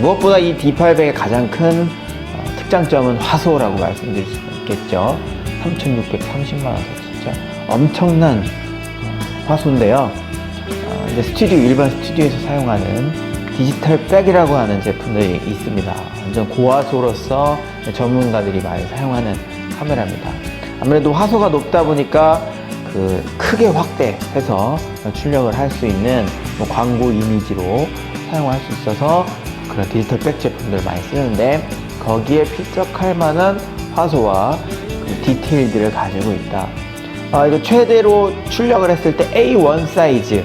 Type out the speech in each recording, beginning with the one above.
네, 무엇보다 이 D800의 가장 큰 어, 특장점은 화소라고 말씀드릴 수 있겠죠. 3,630만 원, 진짜 엄청난 어, 화소인데요. 어, 이제 스튜디오 일반 스튜디오에서 사용하는 디지털 백이라고 하는 제품들이 있습니다. 완전 고화소로서 전문가들이 많이 사용하는 카메라입니다. 아무래도 화소가 높다 보니까 그 크게 확대해서 출력을 할 수 있는 뭐 광고 이미지로 사용할 수 있어서 그런 디지털 백 제품들을 많이 쓰는데 거기에 필적할 만한 화소와 그 디테일들을 가지고 있다. 아, 이거 최대로 출력을 했을 때 A1 사이즈.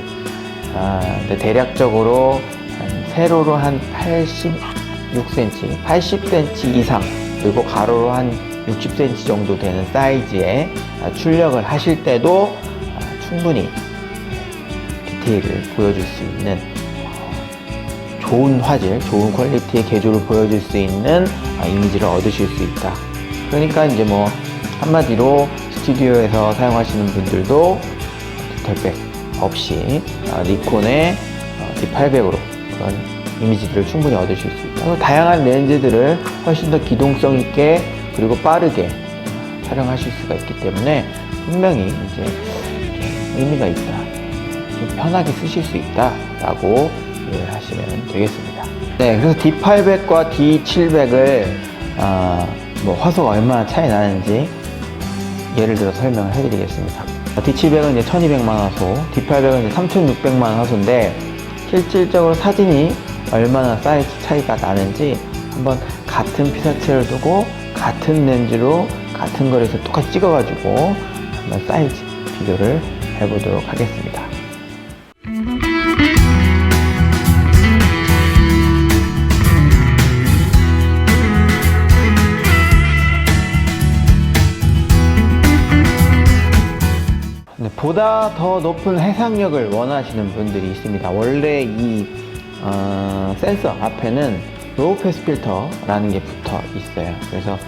아, 근데 대략적으로 한 세로로 한 86cm, 80cm 이상, 그리고 가로로 한 60cm 정도 되는 사이즈의 아, 출력을 하실 때도 아, 충분히 디테일을 보여줄 수 있는 어, 좋은 화질, 좋은 퀄리티의 개조를 보여줄 수 있는 아, 이미지를 얻으실 수 있다. 그러니까 이제 뭐 한마디로 스튜디오에서 사용하시는 분들도 디테일백 없이 아, 니콘의 D800으로 그런 이미지들을 충분히 얻으실 수 있다. 다양한 렌즈들을 훨씬 더 기동성 있게 그리고 빠르게 촬영하실 수가 있기 때문에 분명히 이제 좀 의미가 있다. 좀 편하게 쓰실 수 있다 라고 이해를 하시면 되겠습니다. 네, 그래서 D800과 D700을 뭐 화소가 얼마나 차이 나는지 예를 들어 설명을 해드리겠습니다. D700은 이제 1200만 화소, D800은 이제 3600만 화소인데 실질적으로 사진이 얼마나 사이즈 차이가 나는지 한번 같은 피사체를 두고 같은 렌즈로 같은 거리에서 똑같이 찍어가지고 한번 사이즈 비교를 해보도록 하겠습니다. 보다 더 높은 해상력을 원하시는 분들이 있습니다. 원래 이 어, 센서 앞에는 로우 패스 필터라는 게 붙어 있어요. 그래서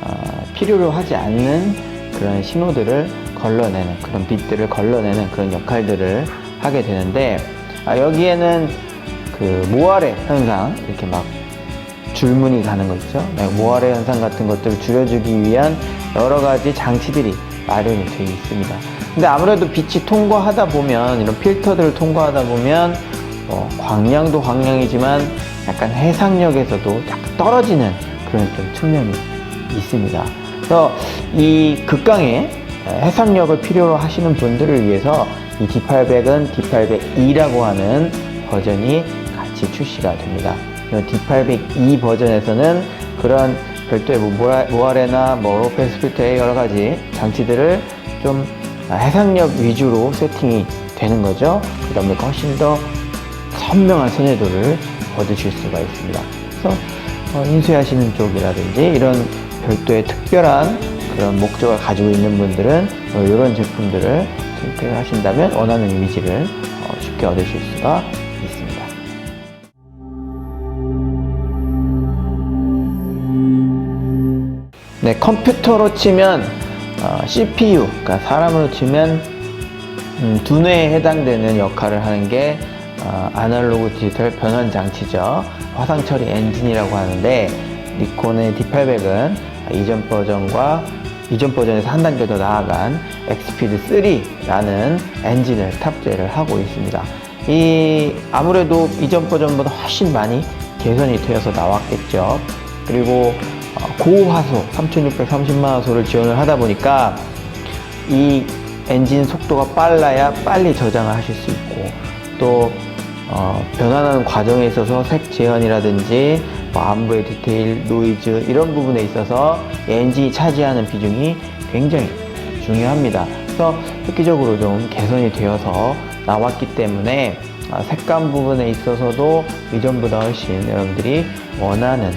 어, 필요로 하지 않는 그런 신호들을 걸러내는 그런 빛들을 걸러내는 그런 역할들을 하게 되는데 아, 여기에는 그 모아레 현상 이렇게 막 줄무늬 가는 거 있죠. 네, 모아레 현상 같은 것들을 줄여주기 위한 여러 가지 장치들이 마련이 되어 있습니다. 근데 아무래도 빛이 통과하다 보면 이런 필터들을 통과하다 보면 어, 광량도 광량이지만 약간 해상력에서도 약간 떨어지는 그런 좀 측면이 있습니다. 그래서 이 극강의 해상력을 필요로 하시는 분들을 위해서 이 D800은 D800E라고 하는 버전이 같이 출시가 됩니다. D802 버전에서는 그런 별도의 뭐 모아- 모아레나 뭐 로펜스 필터의 여러 가지 장치들을 좀 해상력 위주로 세팅이 되는 거죠. 그러다 보니까 훨씬 더 선명한 선회도를 얻으실 수가 있습니다. 그래서 어, 인쇄하시는 쪽이라든지 이런 별도의 특별한 그런 목적을 가지고 있는 분들은 어, 이런 제품들을 선택을 하신다면 원하는 이미지를 어, 쉽게 얻으실 수가 있습니다. 네, 컴퓨터로 치면 어, CPU, 그러니까 사람으로 치면 음, 두뇌에 해당되는 역할을 하는 게 어, 아날로그 디지털 변환 장치죠. 화상 처리 엔진이라고 하는데 니콘의 D800은 이전 버전과 이전 버전에서 한 단계 더 나아간 엑스피드 3라는 엔진을 탑재를 하고 있습니다. 이 아무래도 이전 버전보다 훨씬 많이 개선이 되어서 나왔겠죠. 그리고 어, 고화소 3630만 화소를 지원을 하다 보니까 이 엔진 속도가 빨라야 빨리 저장을 하실 수 있고 또 어, 변환하는 과정에 있어서 색 재현이라든지 뭐 안부의 디테일, 노이즈 이런 부분에 있어서 엔진이 차지하는 비중이 굉장히 중요합니다. 그래서 획기적으로 좀 개선이 되어서 나왔기 때문에 아, 색감 부분에 있어서도 이전보다 훨씬 여러분들이 원하는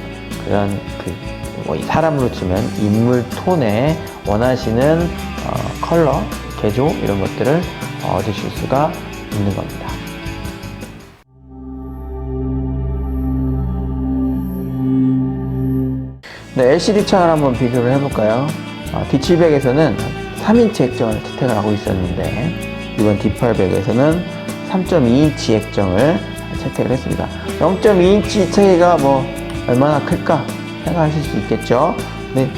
그런 그 뭐, 이 사람으로 치면 인물 톤에 원하시는 어, 컬러, 개조 이런 것들을 얻으실 수가 있는 겁니다. 네, LCD 창을 한번 비교를 해볼까요? 어, D700에서는 3인치 액정을 채택을 하고 있었는데 이번 D800에서는 3.2인치 액정을 채택을 했습니다. 0.2인치 차이가 뭐 얼마나 클까 생각하실 수 있겠죠. 네.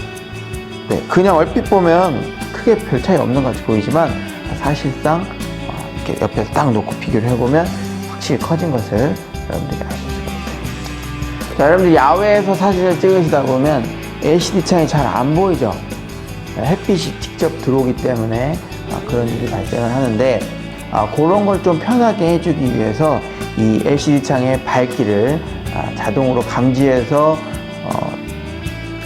네, 그냥 얼핏 보면 크게 별 차이 없는 것 같이 보이지만 사실상 어, 이렇게 옆에서 딱 놓고 비교를 해보면 확실히 커진 것을 여러분들이 아실 수가 있어요. 자, 여러분들 야외에서 사진을 찍으시다 보면 LCD 창이 잘 안 보이죠. 햇빛이 직접 들어오기 때문에 아, 그런 일이 발생을 하는데 아, 그런 걸 좀 편하게 해주기 위해서 이 LCD 창의 밝기를 아, 자동으로 감지해서 어,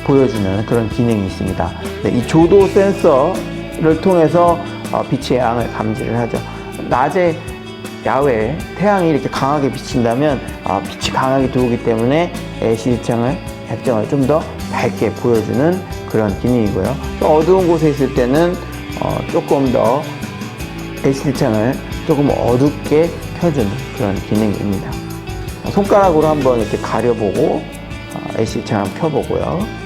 보여주는 그런 기능이 있습니다. 네, 이 조도 센서를 통해서 어, 빛의 양을 감지를 하죠. 낮에 야외에 태양이 이렇게 강하게 비친다면 아, 빛이 강하게 들어오기 때문에 LCD 창을 백정을 좀 더 밝게 보여주는 그런 기능이고요. 좀 어두운 곳에 있을 때는 어, 조금 더 LCD 창을 조금 어둡게 켜주는 그런 기능입니다. 손가락으로 한번 이렇게 가려보고 어, LCD 창을 켜보고요.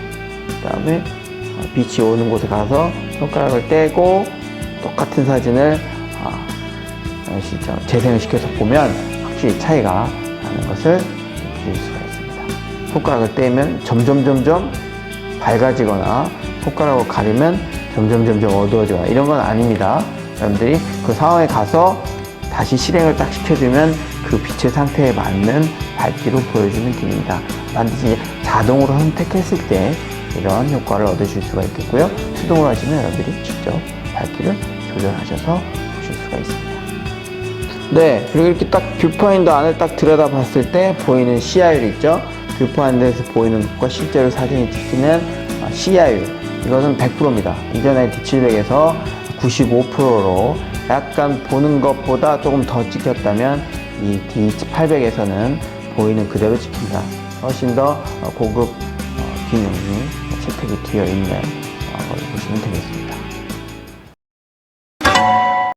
그 다음에 빛이 오는 곳에 가서 손가락을 떼고 똑같은 사진을 아, 창 재생을 시켜서 보면 확실히 차이가 나는 것을 느낄 수가 있습니다. 손가락을 떼면 점점 점점 밝아지거나 손가락을 가리면 점점 점점 어두워지거나 이런 건 아닙니다. 여러분들이 그 상황에 가서 다시 실행을 딱 시켜주면 그 빛의 상태에 맞는 밝기로 보여주는 기능입니다. 반드시 자동으로 선택했을 때 이런 효과를 얻으실 수가 있겠고요. 수동으로 하시면 여러분들이 직접 밝기를 조절하셔서 보실 수가 있습니다. 네, 그리고 이렇게 딱 뷰파인더 안을 딱 들여다 봤을 때 보이는 CI율 있죠? 뷰파인더에서 보이는 것과 실제로 사진이 찍히는 아, CI율. 이것은 100%입니다. 이전에 D700에서 95%로 약간 보는 것보다 조금 더 찍혔다면 이 D800에서는 보이는 그대로 찍힙니다. 훨씬 더 어, 고급 어, 기능이 채택이 되어 있는 어, 걸 보시면 되겠습니다.